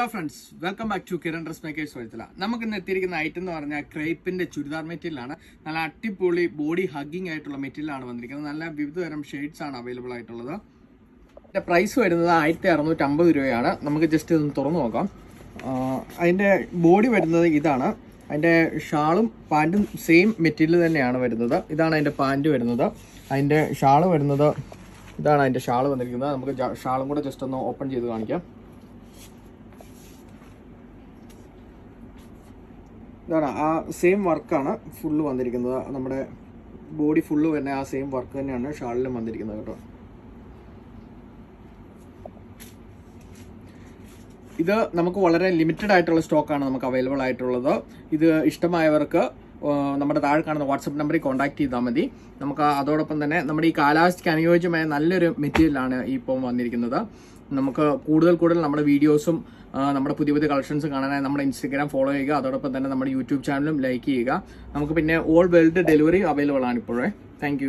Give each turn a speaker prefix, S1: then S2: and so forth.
S1: Hello friends welcome back to Kiran dress makers Vazhuthala നമുക്ക് ഇന്ന് എത്തിയിരിക്കുന്ന item എന്ന് പറഞ്ഞാൽ ക്രേപ്പിന്റെ ചുരിദാർ മെറ്റീരിയലാണ് നല്ല അടിപൊളി ബോഡി ഹഗ്ഗിംഗ് ആയിട്ടുള്ള മെറ്റീരിയലാണ് വന്നിരിക്കുന്നത്. നല്ല വിവിധ തരം ഷെയ്ഡ്സ് ആണ് അവൈലബിൾ ആയിട്ടുള്ളത്. ഇതിന്റെ പ്രൈസ് വരുന്നത് ആയിരത്തി അറുന്നൂറ്റി അമ്പത് രൂപയാണ്. നമുക്ക് ജസ്റ്റ് ഇതൊന്ന് തുറന്നു നോക്കാം. അതിന്റെ ബോഡി വരുന്നത് ഇതാണ്. അതിന്റെ ഷാളും പാന്റും സെയിം മെറ്റീരിയൽ തന്നെയാണ് വരുന്നത്. ഇതാണ് അതിന്റെ പാന്റ് വരുന്നത്. അതിന്റെ ഷാൾ വരുന്നത് ഇതാണ് അതിന്റെ ഷാൾ വന്നിരിക്കുന്നത്. നമുക്ക് ഷാളും കൂടെ ജസ്റ്റ് ഒന്ന് ഓപ്പൺ ചെയ്ത് കാണിക്കാം. ഇതാണ് ആ സെയിം വർക്കാണ് ഫുള്ള് വന്നിരിക്കുന്നത്. നമ്മുടെ ബോഡി ഫുള്ള് തന്നെ ആ സെയിം വർക്ക് തന്നെയാണ് ഷാളിലും വന്നിരിക്കുന്നത് കേട്ടോ. ഇത് നമുക്ക് വളരെ ലിമിറ്റഡ് ആയിട്ടുള്ള സ്റ്റോക്കാണ് നമുക്ക് അവൈലബിൾ ആയിട്ടുള്ളത്. ഇത് ഇഷ്ടമായവർക്ക് നമ്മുടെ താഴെ കാണുന്ന വാട്സപ്പ് നമ്പറിൽ കോൺടാക്ട് ചെയ്താൽ മതി. നമുക്ക് അതോടൊപ്പം തന്നെ നമ്മുടെ ഈ കാലാവസ്ഥയ്ക്ക് അനുയോജ്യമായ നല്ലൊരു മെറ്റീരിയലാണ് ഇപ്പോൾ വന്നിരിക്കുന്നത്. നമുക്ക് കൂടുതൽ കൂടുതൽ നമ്മുടെ വീഡിയോസും നമ്മുടെ പുതിയ പുതിയ കളക്ഷൻസ് കാണാനായി നമ്മുടെ ഇൻസ്റ്റഗ്രാം ഫോളോ ചെയ്യുക. അതോടൊപ്പം തന്നെ നമ്മുടെ യൂട്യൂബ് ചാനലും ലൈക്ക് ചെയ്യുക. നമുക്ക് പിന്നെ ഓൾ വേൾഡ് ഡെലിവറി അവൈലബിൾ ആണ് ഇപ്പോഴേ. താങ്ക്